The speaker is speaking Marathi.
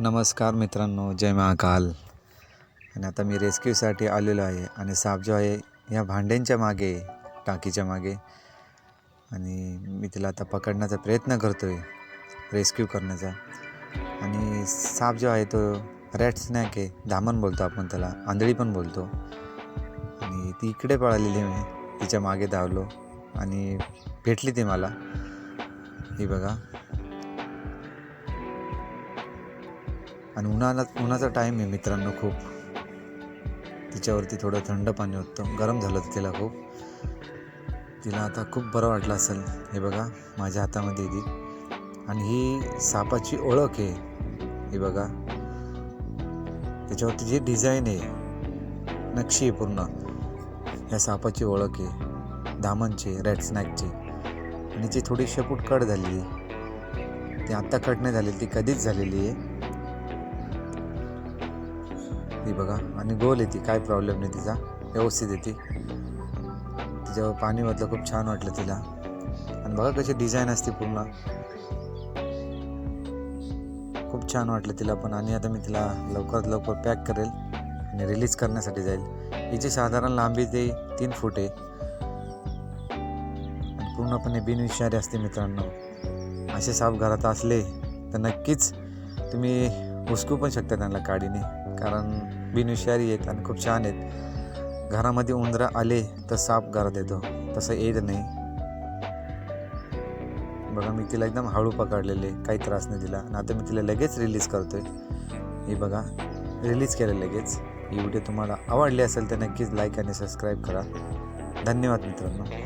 नमस्कार मित्रांनो जय महाकाल. आणि आता मी रेस्क्यूसाठी आलेलो आहे आणि साप जो आहे ह्या भांड्यांच्या मागे टाकीच्या मागे. आणि मी तिला आता पकडण्याचा प्रयत्न करतो आहे रेस्क्यू करण्याचा. आणि साप जो आहे तो रॅट स्नॅक आहे धामण बोलतो आपण त्याला आंधळी पण बोलतो. आणि ती इकडे पळालेली मी तिच्यामागे धावलो. आणि भेटली ती मला. ही बघा. आणि उन्हाला उन्हाचा टाईम आहे मित्रांनो खूप. तिच्यावरती थोडं थंड पाणी होतं. गरम झालं होतं तिला खूप. तिला आता खूप बरं वाटलं असेल. हे बघा माझ्या हातामध्ये आहे ती. आणि ही सापाची ओळख आहे. हे बघा. त्याच्यावरती जी डिझाईन आहे नक्षी आहे पूर्ण ह्या सापाची ओळख आहे. दामनची रेड स्नॅकची आणि ती थोडी शेपूट कट झालेली आहे ती आत्ता कट नाही झालेली ती कधीच झालेली आहे. ती बघा. आणि गोल येते. काय प्रॉब्लेम नाही तिचा. व्यवस्थित येते. तिच्यावर पाणी वाटलं खूप छान वाटलं तिला. आणि बघा कशी डिझाईन असते पूर्ण. खूप छान वाटलं तिला पण. आणि आता मी तिला लवकरात लवकर पॅक करेल. आणि रिलीज करण्यासाठी जाईल. हिची साधारण लांबी ते तीन फूट आहे. आणि पूर्णपणे बिनविषारी असते मित्रांनो. असे साप घरात असले तर नक्कीच तुम्ही हुसकू पण शकता त्यांना काडीने. कारण बिनुशारी आहेत आणि खूप छान आहेत. घरामध्ये उंदरं आले तर साप घरात येतो. तसं येत नाही. बघा मी तिला एकदम हळू पकडलेले. काही त्रास नाही दिला. आणि आता मी तिला लगेच रिलीज करतोय. हे बघा रिलीज केलं लगेच. ही व्हिडिओ तुम्हाला आवडली असेल तर नक्कीच लाईक आणि सबस्क्राईब करा. धन्यवाद मित्रांनो.